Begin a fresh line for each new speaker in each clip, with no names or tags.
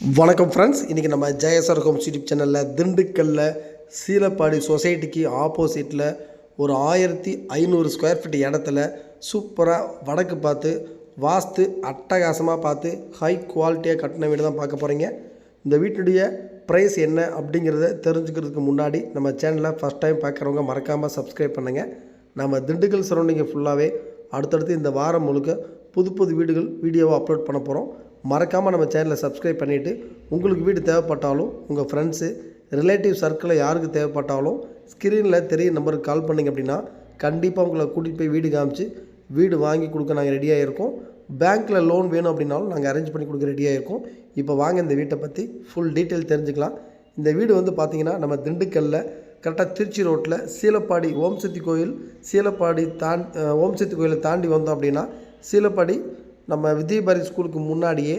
வணக்கம் ஃப்ரெண்ட்ஸ் இன்றைக்கி நம்ம ஜெயசர் ஹோம்ஸ் யூடியூப் சேனலில் திண்டுக்கல்ல சீலப்பாடி சொசைட்டிக்கு ஆப்போசிட்டில் ஒரு ஆயிரத்தி ஐநூறு ஸ்கொயர் ஃபீட் இடத்துல சூப்பராக வடக்கு பார்த்து வாஸ்து அட்டகாசமாக பார்த்து ஹை குவாலிட்டியாக கட்டின வீடு தான் பார்க்க போகிறீங்க இந்த வீட்டுடைய ப்ரைஸ் என்ன அப்படிங்கிறத தெரிஞ்சுக்கிறதுக்கு முன்னாடி நம்ம சேனலை ஃபஸ்ட் டைம் பார்க்குறவங்க மறக்காமல் சப்ஸ்கிரைப் பண்ணுங்கள் நம்ம திண்டுக்கல் சரௌண்டிங்கை ஃபுல்லாகவே அடுத்தடுத்து இந்த வாரம் முழுக்க புது புது வீடுகள் வீடியோவை அப்லோட் பண்ண போகிறோம் மறக்காமல் நம்ம சேனலை சப்ஸ்கிரைப் பண்ணிவிட்டு உங்களுக்கு வீடு தேவைப்பட்டாலும் உங்கள் ஃப்ரெண்ட்ஸு ரிலேட்டிவ் சர்க்கிளில் யாருக்கு தேவைப்பட்டாலும் ஸ்க்ரீனில் தெரிய நம்பருக்கு கால் பண்ணிங்க அப்படின்னா கண்டிப்பாக உங்களை கூட்டிகிட்டு போய் வீடு காமிச்சு வீடு வாங்கி கொடுக்க நாங்கள் ரெடியாக இருக்கோம். பேங்க்கில் லோன் வேணும் அப்படின்னாலும் நாங்கள் அரேஞ்ச் பண்ணி கொடுக்க ரெடியாக இருக்கோம். இப்போ வாங்க இந்த வீட்டை பற்றி ஃபுல் டீட்டெயில் தெரிஞ்சுக்கலாம். இந்த வீடு வந்து பார்த்திங்கன்னா நம்ம திண்டுக்கல்லில் கரெக்டாக திருச்சி ரோட்டில் சீலப்பாடி ஓம் சக்தி கோயில் சீலப்பாடி தான் ஓம் சக்தி கோயிலை தாண்டி வந்தோம் அப்படின்னா சீலப்பாடி நம்ம வித்யபாரி ஸ்கூலுக்கு முன்னாடியே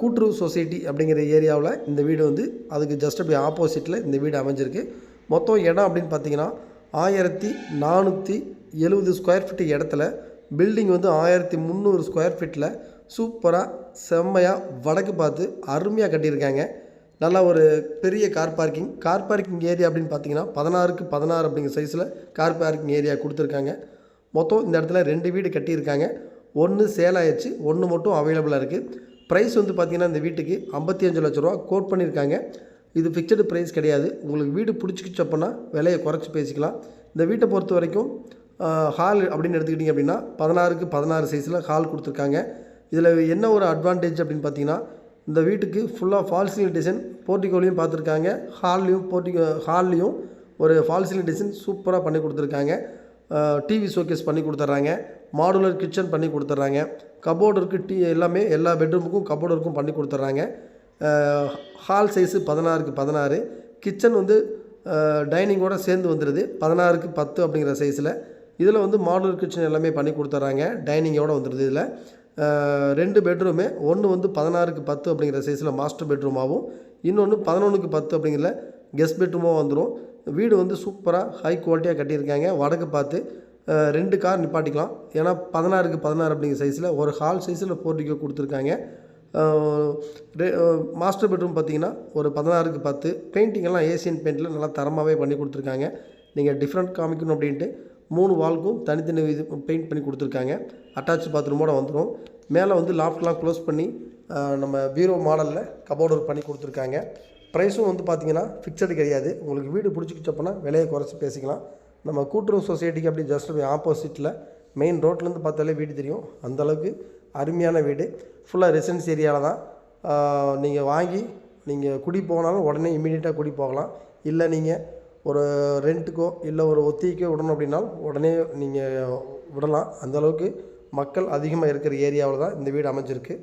கூட்டுறவு சொசைட்டி அப்படிங்கிற ஏரியாவில் இந்த வீடு வந்து அதுக்கு ஜஸ்ட் அப்படி ஆப்போசிட்டில் இந்த வீடு அமைஞ்சிருக்கு. மொத்தம் இடம் அப்படின்னு பார்த்தீங்கன்னா ஆயிரத்தி நானூற்றி எழுபது ஸ்கொயர் ஃபீட் இடத்துல பில்டிங் வந்து ஆயிரத்தி முந்நூறு ஸ்கொயர் ஃபீட்டில் சூப்பராக செம்மையாக வடக்கு பார்த்து அருமையாக கட்டியிருக்காங்க. நல்லா ஒரு பெரிய car parking car parking area அப்படின்னு பார்த்தீங்கன்னா பதினாறுக்கு பதினாறு அப்படிங்கிற சைஸில் கார் பார்க்கிங் ஏரியா கொடுத்துருக்காங்க. மொத்தம் இந்த இடத்துல ரெண்டு வீடு கட்டியிருக்காங்க. ஒன்று சேல் ஆயிடுச்சு ஒன்று மட்டும் அவைலபிளாக இருக்குது ப்ரைஸ் வந்து பார்த்திங்கன்னா இந்த வீட்டுக்கு ஐம்பத்தி அஞ்சு லட்ச ரூபா கோட் பண்ணியிருக்காங்க இது ஃபிக்சடு ப்ரைஸ் கிடையாது. உங்களுக்கு வீடு பிடிச்சிக்கிச்சு அப்படின்னா விலையை குறைச்சி பேசிக்கலாம். இந்த வீட்டை பொறுத்த வரைக்கும் ஹால் அப்படின்னு எடுத்துக்கிட்டிங்க அப்படின்னா பதினாறுக்கு பதினாறு சைஸில் ஹால் கொடுத்துருக்காங்க. இதில் என்ன ஒரு அட்வான்டேஜ் அப்படின்னு பார்த்தீங்கன்னா இந்த வீட்டுக்கு ஃபுல்லாக ஃபால் சீலிங் டிசைன் போர்ட்டிகோலையும் பார்த்துருக்காங்க. ஹால்லையும் போர்ட்டிகோ ஹால்லையும் ஒரு ஃபால் சீலிங் டிசைன் சூப்பராக பண்ணி கொடுத்துருக்காங்க. டிவி ஷோகேஸ் பண்ணி கொடுத்துட்றாங்க. மாடுலர் கிச்சன் பண்ணி கொடுத்துட்றாங்க. கபோர்டுக்கு டீ எல்லாமே எல்லா பெட்ரூமுக்கும் கபோர்டுக்கும் பண்ணி கொடுத்துட்றாங்க. ஹால் சைஸு பதினாறுக்கு பதினாறு. கிச்சன் வந்து டைனிங்கோட சேர்ந்து வந்துடுது பதினாறுக்கு பத்து அப்படிங்கிற சைஸில். இதில் வந்து மாடுலர் கிச்சன் எல்லாமே பண்ணி கொடுத்துட்றாங்க. டைனிங்கோட வந்துடுது இதில். ரெண்டு பெட்ரூமு. ஒன்று வந்து பதினாறுக்கு பத்து அப்படிங்கிற சைஸில் மாஸ்டர் பெட்ரூமாகவும் இன்னொன்று பதினொன்றுக்கு பத்து அப்படிங்கிற கெஸ்ட் பெட்ரூமாக வந்துடும் வீடு வந்து சூப்பராக ஹை குவாலிட்டியாக கட்டியிருக்காங்க. வடக்கு பார்த்து ரெண்டு கார் நிப்பாட்டிக்கலாம். ஏன்னா பதினாறுக்கு பதினாறு அப்படிங்கிற சைஸில் ஒரு ஹால் சைஸில் போர்ட்டிக்கோ கொடுத்துருக்காங்க. ரெ- மாஸ்டர் பெட்ரூம் பார்த்தீங்கன்னா ஒரு பதினாறுக்கு பத்து. பெயிண்டிங்கெல்லாம் ஏசியன் பெயிண்டில் நல்லா தரமாகவே பண்ணி கொடுத்துருக்காங்க. நீங்கள் டிஃப்ரெண்ட் காமிக்கணும் அப்படின்ட்டு மூணு வால்க்கும் தனித்தனி இது பெயிண்ட் பண்ணி கொடுத்துருக்காங்க. அட்டாச் பாத்ரூமோட வந்துடும் மேலே வந்து லாஃப்ட்லாம் க்ளோஸ் பண்ணி நம்ம பீரோ மாடலில் கபோர்டு ஒர்க் பண்ணி கொடுத்துருக்காங்க. ப்ரைஸும் வந்து பார்த்தீங்கன்னா ஃபிக்சடு கிடையாது. உங்களுக்கு வீடு பிடிச்சிக்கிச்சு விலையை குறைச்சி பேசிக்கலாம். நம்ம கூட்டுறவு சொசைட்டிக்கு அப்படி ஜஸ்ட் ஆப்போசிட்டில் மெயின் ரோட்லேருந்து பார்த்தாலே வீடு தெரியும். அந்தளவுக்கு அருமையான வீடு. ஃபுல்லாக ரெசிடென்ஸ் ஏரியாவில் தான். நீங்கள் வாங்கி நீங்கள் குடி போனாலும் உடனே இமீடியட்டாக குடி போகலாம். இல்லை நீங்கள் ஒரு ரெண்ட்டுக்கோ இல்லை ஒரு ஒத்திக்கோ விடணும் அப்படின்னாலும் உடனே நீங்கள் விடலாம். அந்தளவுக்கு மக்கள் அதிகமாக இருக்கிற ஏரியாவில் தான் இந்த வீடு அமைஞ்சிருக்கு.